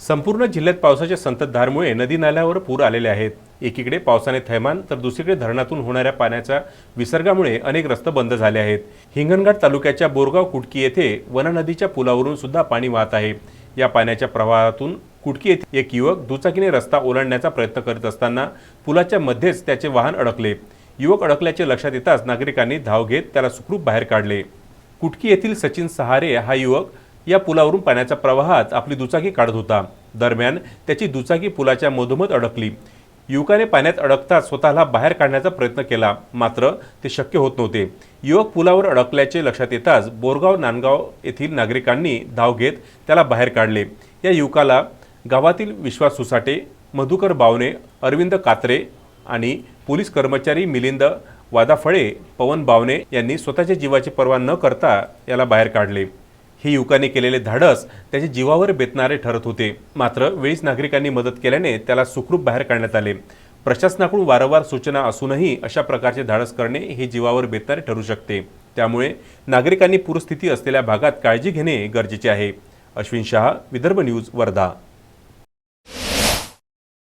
संपूर्ण जिल्ह्यात पावसाच्या संततधारमुळे नदी नाल्यावर पूर आलेले आहेत. एकीकडे पावसाने थैमान तर दुसरीकडे धरणातून होणाऱ्या पाण्याच्या विसर्गामुळे अनेक रस्ते बंद झाले आहेत. हिंगणघाट तालुक्याच्या बोरगाव कुटकी येथे वननदीच्या पुलावरून सुद्धा पाणी वाहत आहे. या पाण्याच्या प्रवाहातून कुटकी येथे एक युवक दुचाकीने रस्ता ओलांडण्याचा प्रयत्न करीत असताना पुलाच्या मध्येच त्याचे वाहन अडकले. युवक अडकल्याचे लक्षात येताच नागरिकांनी धाव घेत त्याला सुखरूप बाहेर काढले. कुटकी येथील सचिन सहारे हा युवक या पुलावरून पाण्याच्या प्रवाहात आपली दुचाकी काढत होता. दरम्यान त्याची दुचाकी पुलाच्या मधोमध अडकली. युवकाने पाण्यात अडकताच स्वतःला बाहेर काढण्याचा प्रयत्न केला. मात्र ते शक्य होत नव्हते. युवक पुलावर अडकल्याचे लक्षात येताच बोरगाव नांदगाव येथील नागरिकांनी धाव घेत त्याला बाहेर काढले. या युवकाला गावातील विश्वास सुसाटे मधुकर बावने अरविंद कात्रे आणि पोलीस कर्मचारी मिलिंद वादाफळे पवन बावने यांनी स्वतःच्या जीवाची पर्वा न करता याला बाहेर काढले. हे युवकाने केलेले धाडस त्याच्या जीवावर बेतणारे ठरत होते. मात्र वेळीच नागरिकांनी मदत केल्याने त्याला सुखरूप बाहेर काढण्यात आले. प्रशासनाकडून वारंवार सूचना असूनही अशा प्रकारचे धाडस करणे हे जीवावर बेतणारे ठरू शकते. त्यामुळे नागरिकांनी पूरस्थिती असलेल्या भागात काळजी घेणे गरजेचे आहे. अश्विन शहा विदर्भ न्यूज वर्धा.